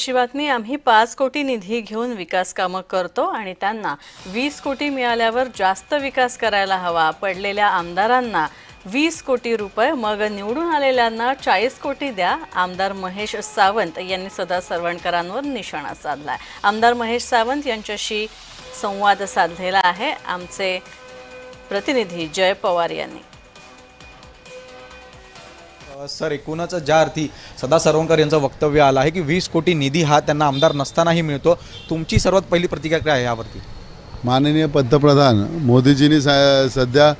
अशी बातमी आम्ही पाच कोटी निधी घेऊन विकास कामं करतो आणि त्यांना वीस कोटी मिळाल्यावर जास्त विकास करायला हवा. पडलेल्या आमदारांना वीस कोटी रुपये मग निवडून आलेल्यांना चाळीस कोटी द्या. आमदार महेश सावंत यांनी सदा सरवणकरांवर निशाणा साधला आमदार महेश सावंत यांच्याशी संवाद साधलेला आहे. आमचे प्रतिनिधी जय पवार यांनी. सर एकूणच ज्या अर्थी सदा सरवणकर यांचं वक्तव्य आलं आहे की वीस कोटी निधी हा त्यांना आमदार नसतानाही मिळतो. तुमची सर्वात पहिली प्रतिक्रिया काय आहे यावरती? माननीय पंतप्रधान मोदीजींनी सा सध्या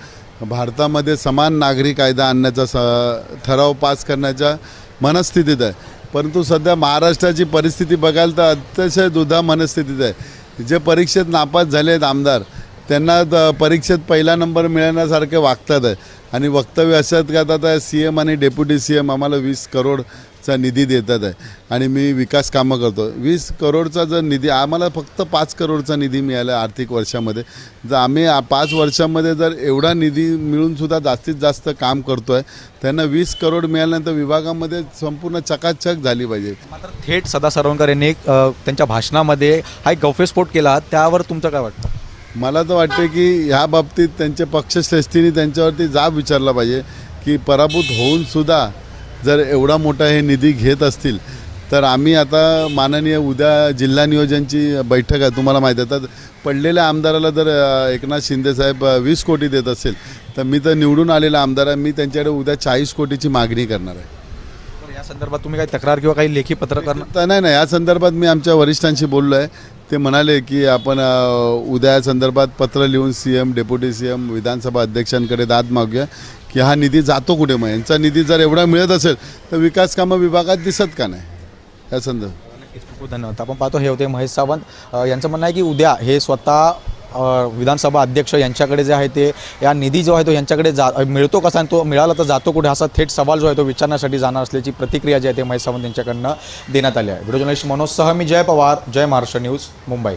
भारतामध्ये समान नागरी कायदा आणण्याचा स ठराव पास करण्याच्या मनस्थितीत आहे. परंतु सध्या महाराष्ट्राची परिस्थिती बघाल तर अतिशय दुधा मनस्थितीत आहे. जे परीक्षेत नापास झाले आहेत आमदार त्यांना द- परीक्षेत पहिला नंबर मिळण्यासारखे वागतात. आहे आणि वक्तव्य असतात का आता सी एम आणि डेप्युटी सी एम आम्हाला वीस करोडचा निधी देतात आहे. आणि मी विकास कामं करतो. वीस करोडचा जर निधी आम्हाला फक्त पाच करोडचा निधी मिळाला आर्थिक वर्षामध्ये. जर आम्ही पाच वर्षामध्ये जर एवढा निधी मिळूनसुद्धा जास्तीत जास्त काम करतो आहे त्यांना वीस करोड मिळाल्यानंतर विभागामध्ये संपूर्ण चकाचक झाली पाहिजे. मात्र थेट सदा सरवणकर यांनी एक, त्यांच्या भाषणामध्ये हा एक गौफेस्फोट केला. त्यावर तुमचं काय वाटतं? मला तर वाटते की ह्या बाबतीत त्यांचे पक्षश्रेष्ठीने त्यांच्यावरती जाब विचारला पाहिजे की पराभूत होऊन सुद्धा जर एवढा मोठा हे निधी घेत असतील तर आम्ही आता माननीय उद्या जिल्हा नियोजनची बैठक आहे तुम्हाला माहीत आहे. तर पडलेल्या आमदाराला जर एकनाथ शिंदेसाहेब वीस कोटी देत असेल तर मी तर निवडून आलेला आमदार आहे मी त्यांच्याकडे उद्या चाळीस कोटीची मागणी करणार आहे. संदर्भात तुम्ही काही तक्रार किंवा काही लेखी पत्र करणार तर नाही नाही या संदर्भात मी आमच्या वरिष्ठांशी बोललो आहे ते म्हणाले की आपण अ, उद्या या संदर्भात पत्र लिहून C M deputy C M विधानसभा अध्यक्षांकडे दाद मागूया की हा निधी जातो कुठे मग? यांचा निधी जर एवढा मिळत असेल तर विकास कामं विभागात दिसत का नाही? या संदर्भात. नक्कीच खूप खूप धन्यवाद. आपण पाहतो हे होते महेश सावंत. अ, यांचं म्हणणं आहे की उद्या हे स्वतः विधानसभा अध्यक्ष यांच्याकडे जे आहे ते या निधी जो आहे तो यांच्याकडे जा मिळतो कसा आणि तो? मिळाला तर जातो कुठे? असा थेट सवाल जो आहे तो विचारण्यासाठी जाणार असल्याची प्रतिक्रिया जी आहे ते महेश सावंत यांच्याकडनं देण्यात आली आहे. व्हिडिओ जर्नलिस्ट मनोज सह मी जय पवार जय महाराष्ट्र न्यूज मुंबई.